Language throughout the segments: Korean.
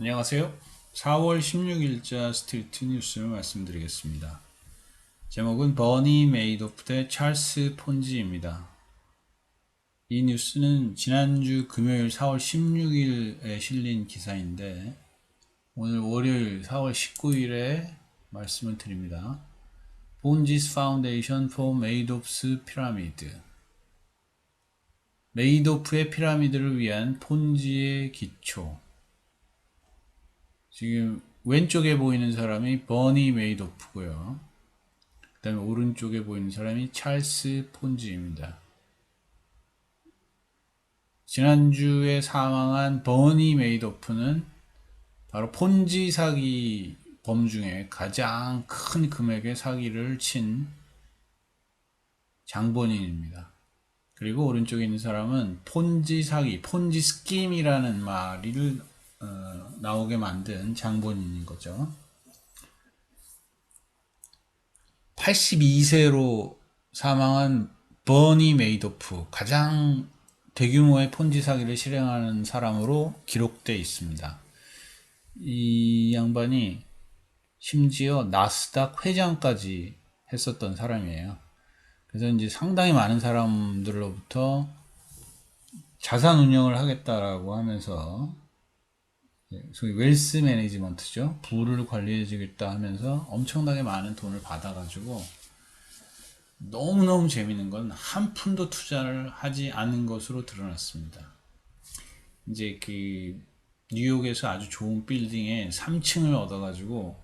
안녕하세요. 4월 16일자 스트리트 뉴스를 말씀드리겠습니다. 제목은 버니 메이도프 대 찰스 폰지입니다. 이 뉴스는 지난주 금요일 4월 16일에 실린 기사인데 오늘 월요일 4월 19일에 말씀을 드립니다. 본지스 파운데이션 for 메이도프스 피라미드 메이도프의 피라미드를 위한 폰지의 기초 지금 왼쪽에 보이는 사람이 버니 메이도프고요. 그 다음에 오른쪽에 보이는 사람이 찰스 폰지입니다. 지난주에 사망한 버니 메이도프는 바로 폰지 사기 범 중에 가장 큰 금액의 사기를 친 장본인입니다. 그리고 오른쪽에 있는 사람은 폰지 사기, 폰지 스킴이라는 말을 어, 나오게 만든 장본인인 거죠. 82세로 사망한 버니 메이도프 가장 대규모의 폰지 사기를 실행하는 사람으로 기록되어 있습니다. 이 양반이 심지어 나스닥 회장까지 했었던 사람이에요. 그래서 이제 상당히 많은 사람들로부터 자산 운영을 하겠다라고 하면서 예, 소위 웰스 매니지먼트죠. 부를 관리해 주겠다 하면서 엄청나게 많은 돈을 받아가지고 너무너무 재밌는 건 한 푼도 투자를 하지 않은 것으로 드러났습니다. 이제 그 뉴욕에서 아주 좋은 빌딩에 3층을 얻어가지고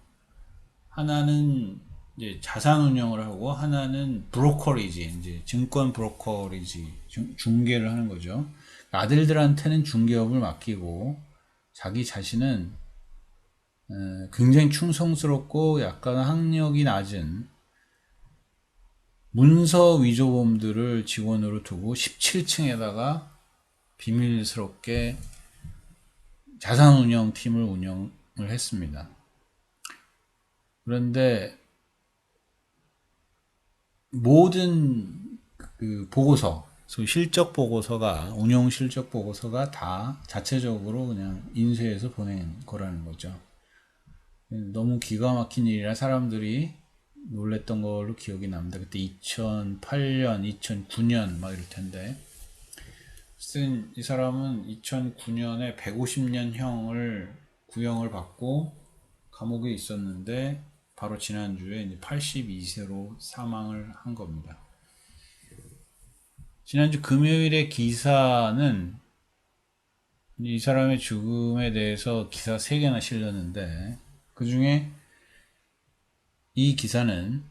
하나는 이제 자산 운영을 하고 하나는 브로커리지 이제 증권 브로커리지 중개를 하는 거죠. 아들들한테는 중개업을 맡기고 자기 자신은 굉장히 충성스럽고 약간 학력이 낮은 문서 위조범들을 직원으로 두고 17층에다가 비밀스럽게 자산운영팀을 운영을 했습니다. 그런데 모든 그 보고서, 실적 보고서가 운용 실적 보고서가 다 자체적으로 그냥 인쇄해서 보낸 거라는 거죠. 너무 기가 막힌 일이라 사람들이 놀랬던 걸로 기억이 납니다. 그때 2008년, 2009년 막 이럴 텐데. 이 사람은 2009년에 150년형을 구형을 받고 감옥에 있었는데 바로 지난주에 이제 82세로 사망을 한 겁니다. 지난주 금요일의 기사는 이 사람의 죽음에 대해서 기사 3개나 실렸는데 그 중에 이 기사는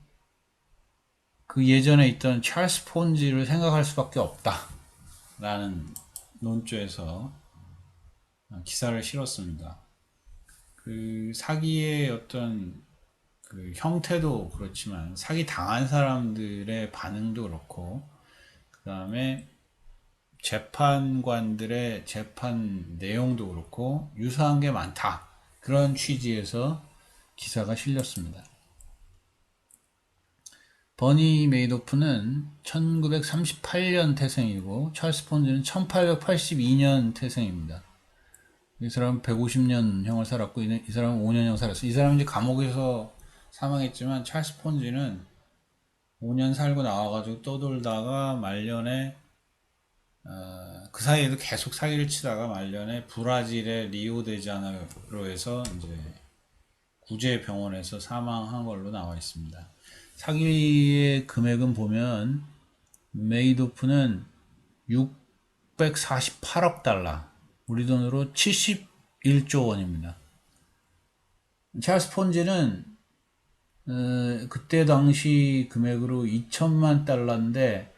그 예전에 있던 찰스 폰지를 생각할 수밖에 없다 라는 논조에서 기사를 실었습니다. 그 사기의 어떤 그 형태도 그렇지만 사기 당한 사람들의 반응도 그렇고 그 다음에 재판관들의 재판 내용도 그렇고 유사한 게 많다. 그런 취지에서 기사가 실렸습니다. 버니 메이도프는 1938년 태생이고 찰스 폰즈는 1882년 태생입니다. 이 사람은 150년 형을 살았고 이 사람은 5년형 살았어. 이 사람은 이제 감옥에서 사망했지만 찰스 폰즈는 5년 살고 나와가지고 떠돌다가 말년에 어, 그 사이에도 계속 사기를 치다가 말년에 브라질의 리오데자네이로에서 이제 구제 병원에서 사망한 걸로 나와 있습니다. 사기의 금액은 보면 메이도프는 648억 달러, 우리 돈으로 71조 원입니다. 찰스 폰지는 어, 그때 당시 금액으로 2천만 달러인데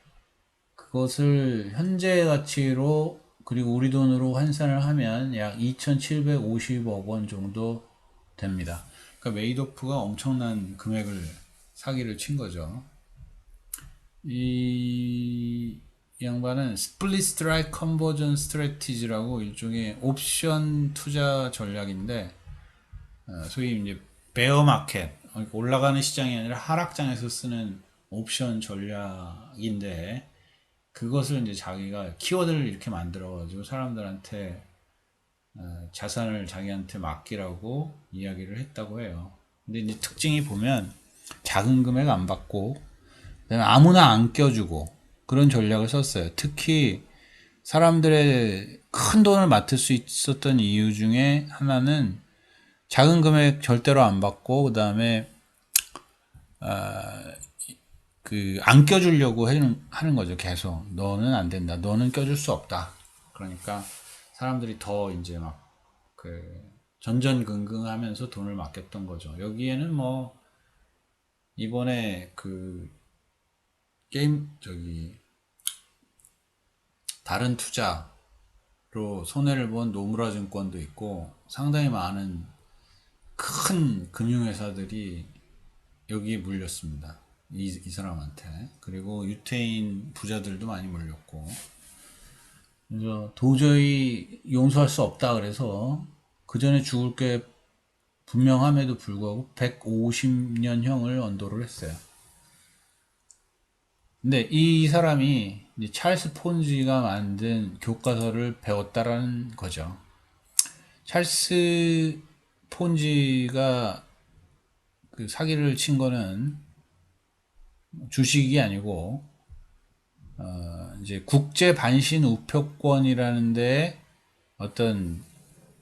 그것을 현재 가치로 그리고 우리 돈으로 환산을 하면 약 2,750억 원 정도 됩니다. 그러니까 메이도프가 엄청난 금액을 사기를 친 거죠. 이 양반은 스플릿 스트라이크 컨버전 스트레티지라고 일종의 옵션 투자 전략인데 어, 소위 이제 베어 마켓 올라가는 시장이 아니라 하락장에서 쓰는 옵션 전략인데 그것을 이제 자기가 키워드를 이렇게 만들어 가지고 사람들한테 어, 자산을 자기한테 맡기라고 이야기를 했다고 해요. 근데 이제 특징이 보면 작은 금액 안 받고 아무나 안 껴주고 그런 전략을 썼어요. 특히 사람들의 큰 돈을 맡을 수 있었던 이유 중에 하나는 작은 금액 절대로 안 받고 그다음에 그안 껴주려고 하는, 하는 거죠. 계속 너는 안 된다. 너는 껴줄 수 없다. 그러니까 사람들이 더 이제 막 그 전전긍긍하면서 돈을 맡겼던 거죠. 여기에는 뭐 이번에 그 게임 저기 다른 투자로 손해를 본 노무라 증권도 있고 상당히 많은 큰 금융회사들이 여기에 물렸습니다. 이, 이 사람한테. 그리고 유태인 부자들도 많이 물렸고. 그래서 도저히 용서할 수 없다 그래서 그 전에 죽을 게 분명함에도 불구하고 150년형을 언도를 했어요. 근데 이 사람이 찰스 폰지가 만든 교과서를 배웠다라는 거죠. 찰스 폰지가 그 사기를 친 거는 주식이 아니고 어 이제 국제 반신 우표권이라는 데 어떤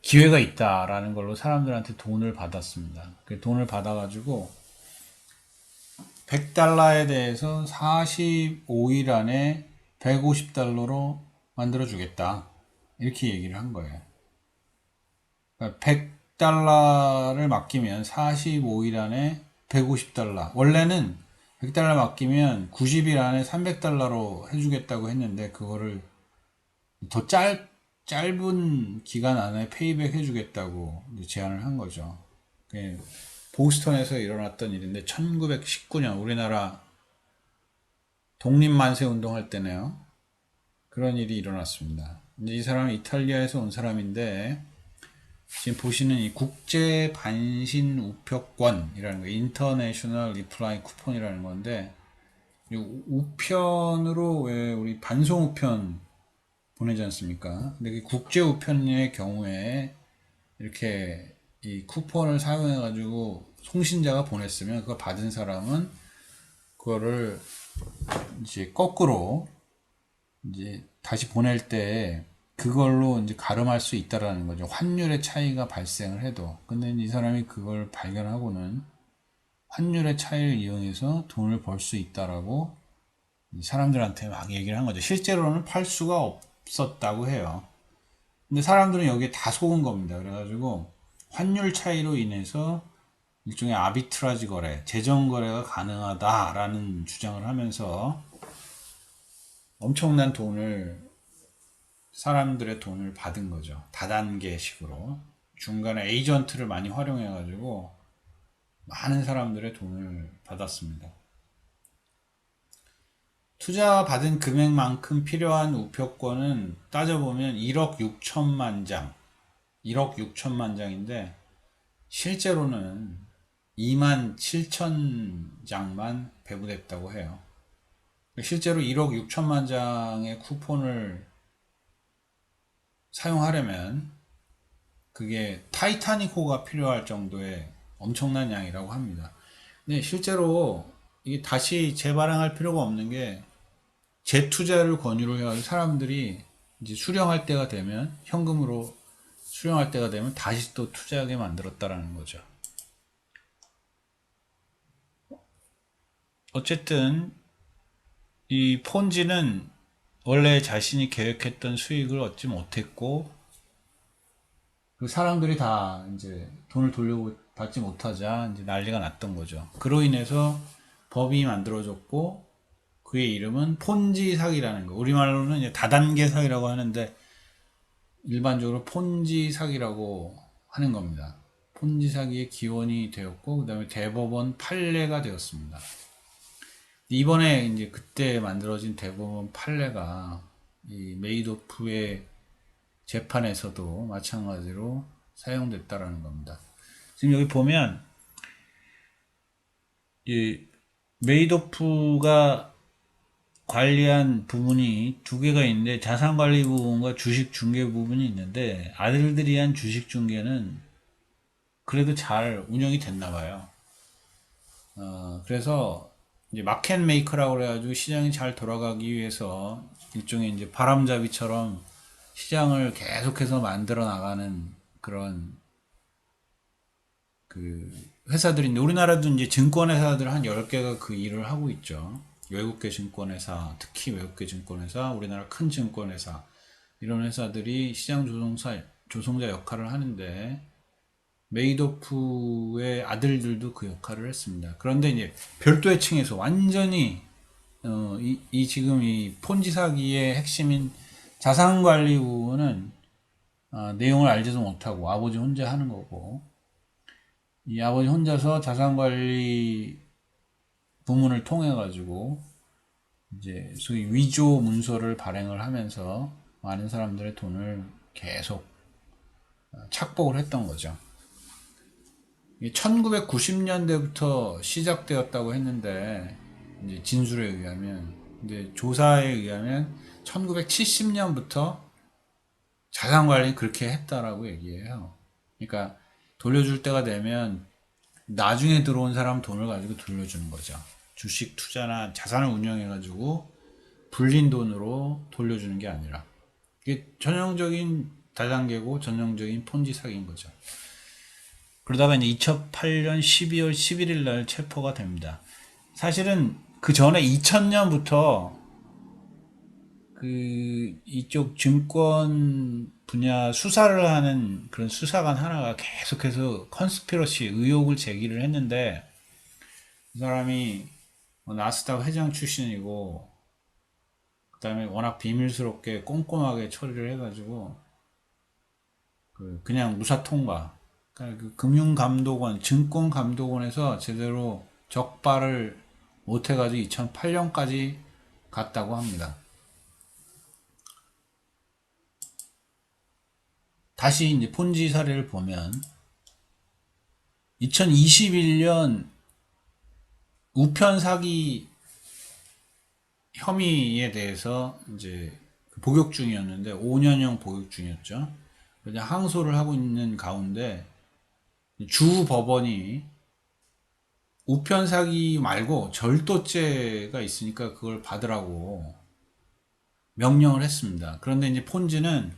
기회가 있다라는 걸로 사람들한테 돈을 받았습니다. 그 돈을 받아가지고 100달러에 대해서 45일 안에 150달러로 만들어 주겠다. 이렇게 얘기를 한 거예요. 그러니까 100 달러를 맡기면 45일 안에 150달러. 원래는 100달러 맡기면 90일 안에 300달러로 해주겠다고 했는데 그거를 더 짧, 짧은 기간 안에 페이백 해주겠다고 제안을 한 거죠. 그게 보스턴에서 일어났던 일인데 1919년 우리나라 독립만세 운동할 때네요. 그런 일이 일어났습니다. 이제 이 사람은 이탈리아에서 온 사람인데 지금 보시는 이 국제 반신 우표권이라는 거, 인터내셔널 리플라이 쿠폰이라는 건데 이 우편으로 왜 우리 반송 우편 보내지 않습니까? 근데 그 국제 우편의 경우에 이렇게 이 쿠폰을 사용해 가지고 송신자가 보냈으면 그거 받은 사람은 그거를 이제 거꾸로 이제 다시 보낼 때 그걸로 이제 가름할 수 있다라는 거죠. 환율의 차이가 발생을 해도. 근데 이 사람이 그걸 발견하고는 환율의 차이를 이용해서 돈을 벌 수 있다라고 사람들한테 막 얘기를 한 거죠. 실제로는 팔 수가 없었다고 해요. 근데 사람들은 여기에 다 속은 겁니다. 그래가지고 환율 차이로 인해서 일종의 아비트라지 거래, 재정 거래가 가능하다라는 주장을 하면서 엄청난 돈을 사람들의 돈을 받은 거죠. 다단계식으로 중간에 에이전트를 많이 활용해 가지고 많은 사람들의 돈을 받았습니다. 투자 받은 금액만큼 필요한 우표권은 따져보면 1억 6천만 장, 1억 6천만 장인데 실제로는 2만 7천 장만 배부됐다고 해요. 실제로 1억 6천만 장의 쿠폰을 사용하려면 그게 타이타닉호가 필요할 정도의 엄청난 양이라고 합니다. 근데 실제로 이게 다시 재발행할 필요가 없는 게 재투자를 권유를 해가지고 사람들이 이제 수령할 때가 되면 현금으로 수령할 때가 되면 다시 또 투자하게 만들었다라는 거죠. 어쨌든 이 폰지는 원래 자신이 계획했던 수익을 얻지 못했고 그 사람들이 다 이제 돈을 돌려 받지 못하자 이제 난리가 났던 거죠. 그로 인해서 법이 만들어졌고 그의 이름은 폰지 사기라는 거. 우리말로는 이제 다단계 사기라고 하는데 일반적으로 폰지 사기라고 하는 겁니다. 폰지 사기의 기원이 되었고 그다음에 대법원 판례가 되었습니다. 이번에 이제 그때 만들어진 대법원 판례가 이 메이도프의 재판에서도 마찬가지로 사용됐다라는 겁니다. 지금 여기 보면 이 메이도프가 관리한 부분이 두 개가 있는데 자산 관리 부분과 주식 중개 부분이 있는데 아들들이 한 주식 중개는 그래도 잘 운영이 됐나 봐요. 어, 그래서 이제 마켓 메이커라고 그래가지고 시장이 잘 돌아가기 위해서 일종의 이제 바람잡이처럼 시장을 계속해서 만들어 나가는 그런 그 회사들인데 우리나라도 이제 증권회사들 한 10개가 그 일을 하고 있죠. 외국계 증권회사, 특히 외국계 증권회사, 우리나라 큰 증권회사 이런 회사들이 시장 조종사 조종자 역할을 하는데 메이도프의 아들들도 그 역할을 했습니다. 그런데 이제 별도의 층에서 완전히 어, 이, 이 지금 이 폰지 사기의 핵심인 자산 관리 부분은 어, 내용을 알지도 못하고 아버지 혼자 하는 거고 이 아버지 혼자서 자산 관리 부문을 통해 가지고 이제 소위 위조 문서를 발행을 하면서 많은 사람들의 돈을 계속 어, 착복을 했던 거죠. 1990년대부터 시작되었다고 했는데 이제 진술에 의하면 근데 조사에 의하면 1970년부터 자산 관리 그렇게 했다라고 얘기해요. 그러니까 돌려줄 때가 되면 나중에 들어온 사람 돈을 가지고 돌려주는 거죠. 주식 투자나 자산을 운영해 가지고 불린 돈으로 돌려주는 게 아니라 이게 전형적인 다단계고 전형적인 폰지 사기인 거죠. 그러다가 이제 2008년 12월 11일 날 체포가 됩니다. 사실은 그 전에 2000년부터 그 이쪽 증권 분야 수사를 하는 그런 수사관 하나가 계속해서 컨스피러시 의혹을 제기를 했는데 그 사람이 뭐 나스닥 회장 출신이고 그 다음에 워낙 비밀스럽게 꼼꼼하게 처리를 해가지고 그 그냥 무사 통과 그러니까 그 금융감독원, 증권감독원에서 제대로 적발을 못해가지고 2008년까지 갔다고 합니다. 다시 이제 폰지 사례를 보면 2021년 우편 사기 혐의에 대해서 이제 복역 중이었는데 5년형 복역 중이었죠. 그냥 항소를 하고 있는 가운데 주 법원이 우편 사기 말고 절도죄가 있으니까 그걸 받으라고 명령을 했습니다. 그런데 이제 폰지는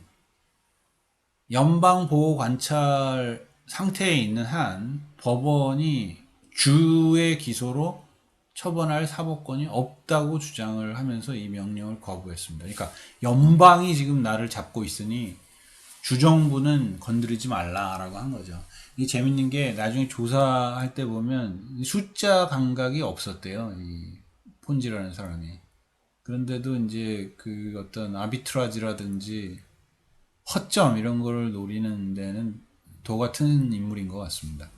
연방 보호 관찰 상태에 있는 한 법원이 주의 기소로 처벌할 사법권이 없다고 주장을 하면서 이 명령을 거부했습니다. 그러니까 연방이 지금 나를 잡고 있으니 주정부는 건드리지 말라라고 한 거죠. 이게 재밌는 게 나중에 조사할 때 보면 숫자 감각이 없었대요. 이 폰지라는 사람이. 그런데도 이제 그 어떤 아비트라지라든지 허점 이런 걸 노리는 데는 도 같은 인물인 것 같습니다.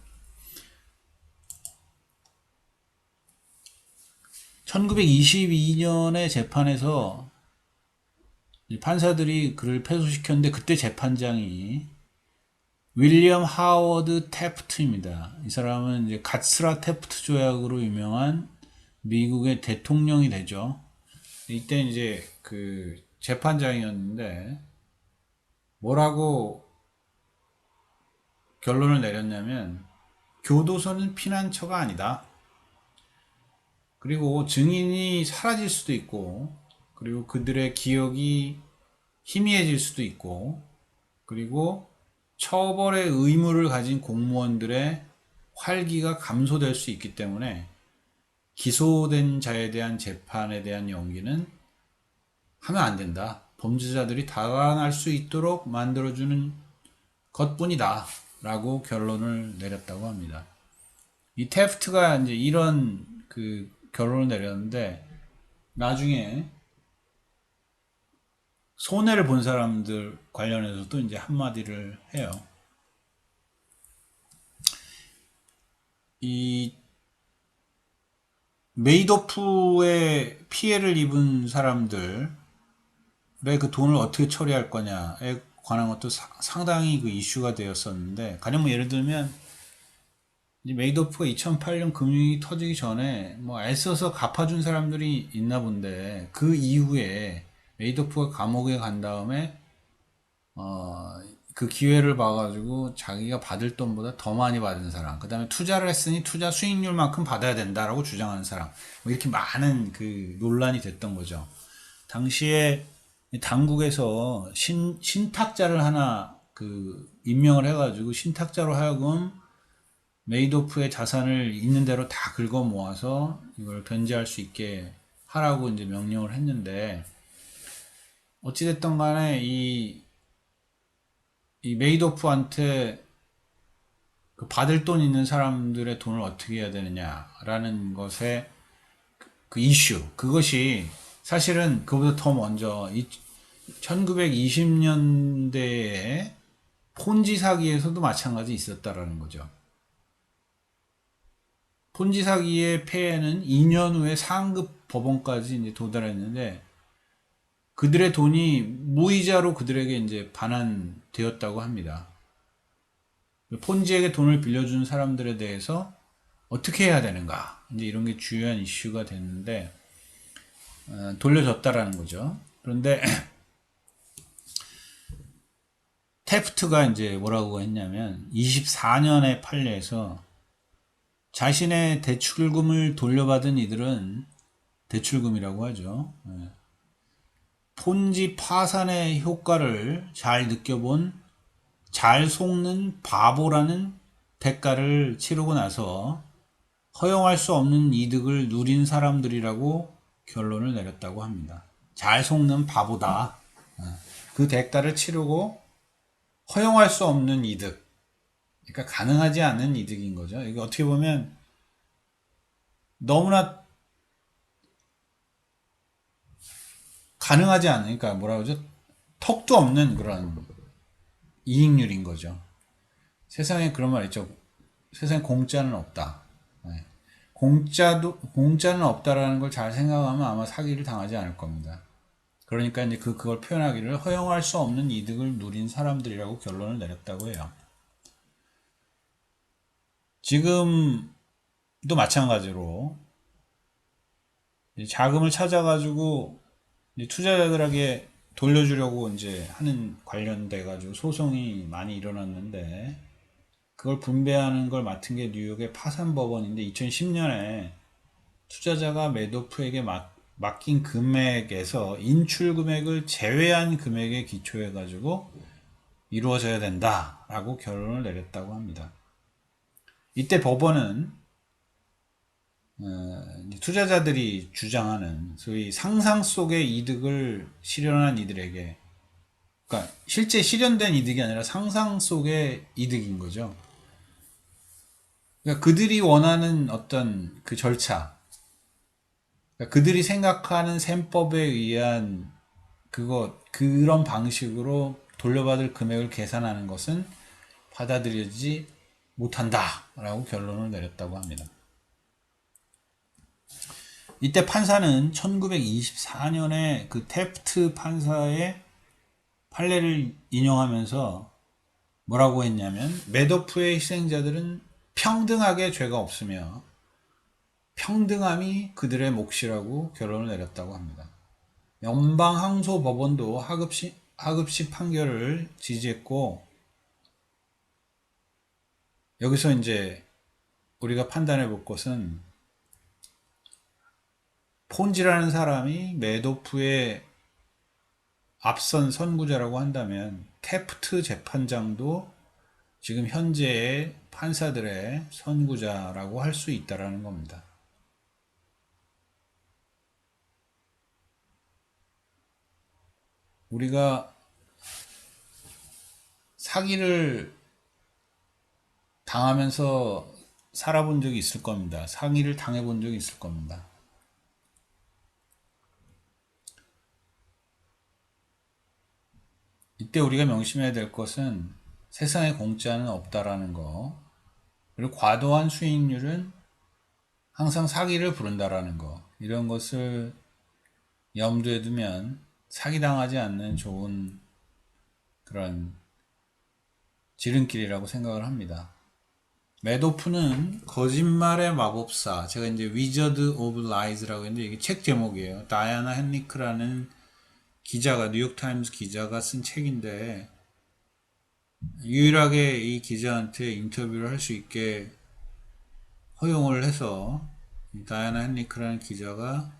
1922년에 재판에서 판사들이 그를 패소시켰는데 그때 재판장이 윌리엄 하워드 테프트입니다. 이 사람은 이제 가스라 테프트 조약으로 유명한 미국의 대통령이 되죠. 이때 이제 그 재판장이었는데 뭐라고 결론을 내렸냐면 교도소는 피난처가 아니다. 그리고 증인이 사라질 수도 있고 그리고 그들의 기억이 희미해질 수도 있고 그리고 처벌의 의무를 가진 공무원들의 활기가 감소될 수 있기 때문에 기소된 자에 대한 재판에 대한 연기는 하면 안 된다. 범죄자들이 달아날 수 있도록 만들어주는 것뿐이다. 라고 결론을 내렸다고 합니다. 이 테프트가 이제 이런 그 결론을 내렸는데 나중에 손해를 본 사람들 관련해서도 이제 한마디를 해요. 이 메이도프의 피해를 입은 사람들의 그 돈을 어떻게 처리할 거냐에 관한 것도 사- 상당히 그 이슈가 되었었는데 가령 뭐 예를 들면 메이도프가 2008년 금융이 터지기 전에 뭐 애써서 갚아준 사람들이 있나 본데 그 이후에 메이도프가 감옥에 간 다음에 어, 그 기회를 봐가지고 자기가 받을 돈보다 더 많이 받은 사람, 그 다음에 투자를 했으니 투자 수익률만큼 받아야 된다라고 주장하는 사람, 뭐 이렇게 많은 그 논란이 됐던 거죠. 당시에 당국에서 신, 신탁자를 하나 그 임명을 해가지고 신탁자로 하여금 메이도프의 자산을 있는 대로 다 긁어 모아서 이걸 변제할 수 있게 하라고 이제 명령을 했는데 어찌됐든 간에 이, 이 메이도프한테 그 받을 돈 있는 사람들의 돈을 어떻게 해야 되느냐라는 것에 그- 그 이슈 그것이 사실은 그보다 더 먼저 1920년대에 폰지 사기에서도 마찬가지 있었다라는 거죠. 폰지 사기의 폐해는 2년 후에 상급 법원까지 이제 도달했는데 그들의 돈이 무이자로 그들에게 이제 반환되었다고 합니다. 폰지에게 돈을 빌려준 사람들에 대해서 어떻게 해야 되는가 이제 이런 게 주요한 이슈가 됐는데 어, 돌려줬다라는 거죠. 그런데 테프트가 이제 뭐라고 했냐면 24년의 판례에서 자신의 대출금을 돌려받은 이들은 대출금이라고 하죠. 예. 폰지 파산의 효과를 잘 느껴본 잘 속는 바보라는 대가를 치르고 나서 허용할 수 없는 이득을 누린 사람들이라고 결론을 내렸다고 합니다. 잘 속는 바보다. 예. 그 대가를 치르고 허용할 수 없는 이득. 그러니까 가능하지 않은 이득인 거죠. 이게 어떻게 보면 너무나 가능하지 않으니까 그러니까 뭐라 그러죠? 턱도 없는 그런 이익률인 거죠. 세상에 그런 말 있죠. 세상에 공짜는 없다. 네. 공짜도 공짜는 없다라는 걸 잘 생각하면 아마 사기를 당하지 않을 겁니다. 그러니까 이제 그 그걸 표현하기를 허용할 수 없는 이득을 누린 사람들이라고 결론을 내렸다고 해요. 지금도 마찬가지로 자금을 찾아가지고 투자자들에게 돌려주려고 이제 하는 관련돼 가지고 소송이 많이 일어났는데 그걸 분배하는 걸 맡은 게 뉴욕의 파산 법원인데 2010년에 투자자가 메도프에게 맡, 맡긴 금액에서 인출 금액을 제외한 금액에 기초해 가지고 이루어져야 된다라고 결론을 내렸다고 합니다. 이때 법원은 어, 투자자들이 주장하는 소위 상상 속의 이득을 실현한 이들에게 그러니까 실제 실현된 이득이 아니라 상상 속의 이득인 거죠. 그러니까 그들이 원하는 어떤 그 절차, 그러니까 그들이 생각하는 셈법에 의한 그거 그런 방식으로 돌려받을 금액을 계산하는 것은 받아들여지지 못한다라고 결론을 내렸다고 합니다. 이때 판사는 1924년에 그 테프트 판사의 판례를 인용하면서 뭐라고 했냐면 메도프의 희생자들은 평등하게 죄가 없으며 평등함이 그들의 몫이라고 결론을 내렸다고 합니다. 연방항소법원도 하급식, 하급식 판결을 지지했고 여기서 이제 우리가 판단해 볼 것은 폰지라는 사람이 메도프의 앞선 선구자라고 한다면 테프트 재판장도 지금 현재의 판사들의 선구자라고 할 수 있다라는 겁니다. 우리가 사기를 당하면서 살아본 적이 있을 겁니다. 사기를 당해본 적이 있을 겁니다. 이때 우리가 명심해야 될 것은 세상에 공짜는 없다라는 거, 그리고 과도한 수익률은 항상 사기를 부른다라는 거, 이런 것을 염두에 두면 사기당하지 않는 좋은 그런 지름길이라고 생각을 합니다. 매도프는 거짓말의 마법사. 제가 이제 위저드 오브 라이즈라고 했는데 이게 책 제목이에요. 다이아나 헨리크라는 기자가 뉴욕타임스 기자가 쓴 책인데 유일하게 이 기자한테 인터뷰를 할 수 있게 허용을 해서 이 다이아나 헨리크라는 기자가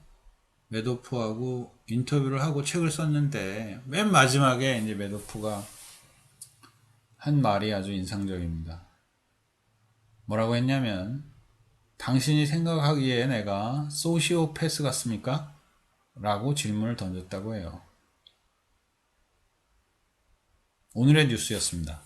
메도프하고 인터뷰를 하고 책을 썼는데 맨 마지막에 이제 메도프가 한 말이 아주 인상적입니다. 뭐라고 했냐면 당신이 생각하기에 내가 소시오패스 같습니까? 라고 질문을 던졌다고 해요. 오늘의 뉴스였습니다.